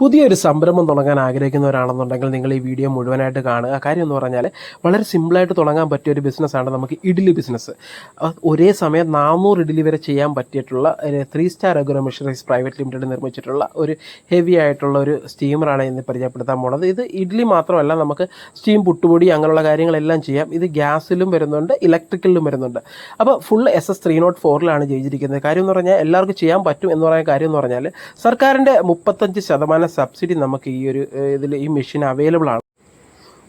പുതിയൊരു സംരംഭം തുടങ്ങാൻ ആഗ്രഹിക്കുന്ന ഒരാണെന്നുണ്ടെങ്കിൽ നിങ്ങൾ ഈ വീഡിയോ മുഴുവനായിട്ട് കാണുക. കാര്യം എന്ന് പറഞ്ഞാൽ വളരെ സിമ്പിളായിട്ട് തുടങ്ങാൻ പറ്റിയ ഒരു ബിസിനസ്സാണ് നമുക്ക് ഇഡ്ഡലി ബിസിനസ് ഒരേ സമയം നാനൂറ് ഇഡ്ഡലി വരെ ചെയ്യാൻ പറ്റിയിട്ടുള്ള three star agro machineries private limited നിർമ്മിച്ചിട്ടുള്ള ഒരു ഹെവി ആയിട്ടുള്ള ഒരു സ്റ്റീമറാണ് ഇന്ന് പരിചയപ്പെടുത്താൻ പോണത്. ഇത് ഇഡ്ഡലി മാത്രമല്ല നമുക്ക് സ്റ്റീം പുട്ടുപൊടി അങ്ങനെയുള്ള കാര്യങ്ങളെല്ലാം ചെയ്യാം. ഇത് ഗ്യാസിലും വരുന്നുണ്ട് ഇലക്ട്രിക്കലിലും വരുന്നുണ്ട്. അപ്പോൾ full S S three nought ഫോറിലാണ് ചെയ്തിരിക്കുന്നത് കാര്യം എന്ന് പറഞ്ഞാൽ എല്ലാവർക്കും ചെയ്യാൻ പറ്റും എന്ന് പറയുന്ന കാര്യം എന്ന് പറഞ്ഞാൽ സർക്കാരിന്റെ മുപ്പത്തഞ്ച് ശതമാനം സബ്സിഡി നമുക്ക് ഈ ഒരു ഇതിൽ ഈ മെഷീൻ അവൈലബിൾ ആണ്.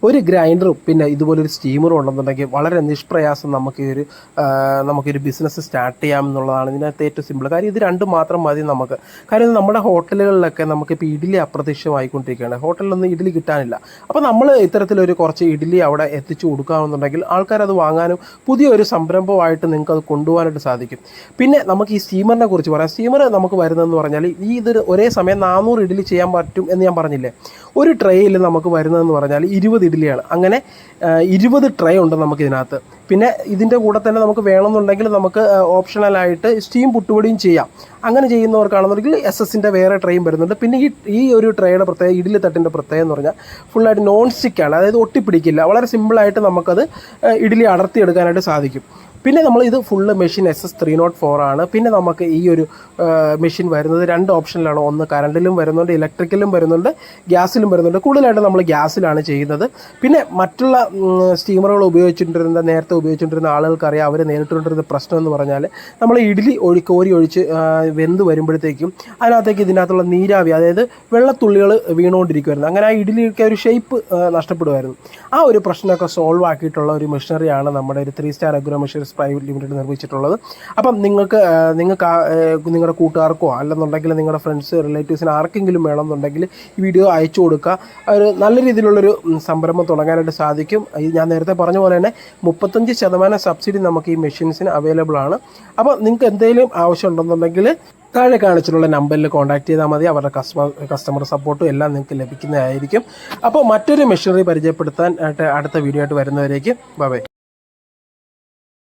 ഒരു ഗ്രൈൻഡറും പിന്നെ ഇതുപോലൊരു സ്റ്റീമറും ഉണ്ടെന്നുണ്ടെങ്കിൽ വളരെ നിഷ്പ്രയാസം നമുക്ക് ഈ ഒരു നമുക്കൊരു ബിസിനസ് സ്റ്റാർട്ട് ചെയ്യാം എന്നുള്ളതാണ് ഇതിനകത്ത് ഏറ്റവും സിമ്പിൾ കാര്യം ഇത് രണ്ടും മാത്രം മതി നമുക്ക്. കാര്യം നമ്മുടെ ഹോട്ടലുകളിലൊക്കെ നമുക്കിപ്പോൾ ഇഡ്ഡലി അപ്രത്യക്ഷമായിക്കൊണ്ടിരിക്കുകയാണ്. ഹോട്ടലിലൊന്നും ഇഡ്ഡലി കിട്ടാനില്ല. അപ്പോൾ നമ്മൾ ഇത്തരത്തിലൊരു കുറച്ച് ഇഡ്ഡലി അവിടെ എത്തിച്ചു കൊടുക്കാമെന്നുണ്ടെങ്കിൽ ആൾക്കാരത് വാങ്ങാനും പുതിയൊരു സംരംഭമായിട്ട് നിങ്ങൾക്ക് അത് കൊണ്ടുപോകാനായിട്ട് സാധിക്കും. പിന്നെ നമുക്ക് ഈ സ്റ്റീമറിനെ കുറിച്ച് പറയാം. സ്റ്റീമർ നമുക്ക് വരുന്നതെന്ന് പറഞ്ഞാൽ ഈ ഇത് ഒരേ സമയം നാനൂറ് ഇഡ്ഡലി ചെയ്യാൻ പറ്റും എന്ന് ഞാൻ പറഞ്ഞില്ലേ? ഒരു ട്രെയിൽ നമുക്ക് വരുന്നതെന്ന് പറഞ്ഞാൽ ഇരുപത് ഇഡ്ഡലിയാണ് അങ്ങനെ ഇരുപത് ട്രേ ഉണ്ട് നമുക്ക് ഇതിനകത്ത്. പിന്നെ ഇതിന്റെ കൂടെ തന്നെ നമുക്ക് വേണമെന്നുണ്ടെങ്കിൽ നമുക്ക് ഓപ്ഷണലായിട്ട് സ്റ്റീം പുട്ടുപൊടിയും ചെയ്യാം. അങ്ങനെ ചെയ്യുന്നവർക്കാണെന്നുണ്ടെങ്കിൽ എസ് എസിന്റെ വേറെ ട്രെയും വരുന്നുണ്ട്. പിന്നെ ഈ ഈ ഒരു ട്രേയുടെ പ്രത്യേക ഇഡ്ഡലി തട്ടിന്റെ പ്രത്യേകം എന്ന് പറഞ്ഞാൽ ഫുള്ളായിട്ട് നോൺ സ്റ്റിക്കാണ് അതായത് ഒട്ടിപ്പിടിക്കില്ല. വളരെ സിമ്പിളായിട്ട് നമുക്കത് ഇഡ്ഡലി അടർത്തിയെടുക്കാനായിട്ട് സാധിക്കും. പിന്നെ നമ്മൾ ഇത് full machine S S three nought four ആണ്. പിന്നെ നമുക്ക് ഈ ഒരു മെഷീൻ വരുന്നത് രണ്ട് ഓപ്ഷനിലാണ് ഒന്ന് കറണ്ടിലും വരുന്നുണ്ട് ഇലക്ട്രിക്കലും വരുന്നുണ്ട് ഗ്യാസിലും വരുന്നുണ്ട്. കൂടുതലായിട്ട് നമ്മൾ ഗ്യാസിലാണ് ചെയ്യുന്നത്. പിന്നെ മറ്റുള്ള സ്റ്റീമറുകൾ ഉപയോഗിച്ചിട്ടിരുന്ന നേരത്തെ ഉപയോഗിച്ചിട്ടിരുന്ന ആളുകൾക്കറിയാം അവർ നേരിട്ടുകൊണ്ടിരുന്ന പ്രശ്നം എന്ന് പറഞ്ഞാൽ നമ്മൾ ഇഡ്ഡലി ഒഴി കോരി ഒഴിച്ച് വെന്ത് വരുമ്പോഴത്തേക്കും അതിനകത്തേക്ക് ഇതിനകത്തുള്ള നീരാവി അതായത് വെള്ളത്തുള്ളികൾ വീണുകൊണ്ടിരിക്കുമായിരുന്നു അങ്ങനെ ആ ഇഡ്ഡലിയൊക്കെ ഒരു ഷേപ്പ് നഷ്ടപ്പെടുമായിരുന്നു ആ ഒരു പ്രശ്നമൊക്കെ സോൾവ് ആക്കിയിട്ടുള്ള ഒരു മെഷീനറിയാണ് നമ്മുടെ ഒരു three star agro machines private limited നിർമ്മിച്ചിട്ടുള്ളത്. അപ്പം നിങ്ങൾക്ക് നിങ്ങൾക്ക് നിങ്ങളുടെ കൂട്ടുകാർക്കോ അല്ലെന്നുണ്ടെങ്കിൽ നിങ്ങളുടെ ഫ്രണ്ട്സ് റിലേറ്റീവ്സിന് ആർക്കെങ്കിലും വേണമെന്നുണ്ടെങ്കിൽ ഈ വീഡിയോ അയച്ചു കൊടുക്കുക. ഒരു നല്ല രീതിയിലുള്ളൊരു സംരംഭം തുടങ്ങാനായിട്ട് സാധിക്കും. ഞാൻ നേരത്തെ പറഞ്ഞ പോലെ തന്നെ മുപ്പത്തഞ്ച് ശതമാനം സബ്സിഡി നമുക്ക് ഈ മെഷീൻസിന് അവൈലബിൾ ആണ്. അപ്പോൾ നിങ്ങൾക്ക് എന്തെങ്കിലും ആവശ്യം ഉണ്ടെന്നുണ്ടെങ്കിൽ താഴെ കാണിച്ചിട്ടുള്ള നമ്പറിൽ കോൺടാക്ട് ചെയ്താൽ മതി. അവരുടെ കസ്റ്റമർ കസ്റ്റമർ സപ്പോർട്ടും എല്ലാം നിങ്ങൾക്ക് ലഭിക്കുന്നതായിരിക്കും. അപ്പോൾ മറ്റൊരു മെഷീനറി പരിചയപ്പെടുത്താൻ ആയിട്ട് അടുത്ത വീഡിയോ ആയിട്ട് വരുന്നവരേക്ക്. ബൈ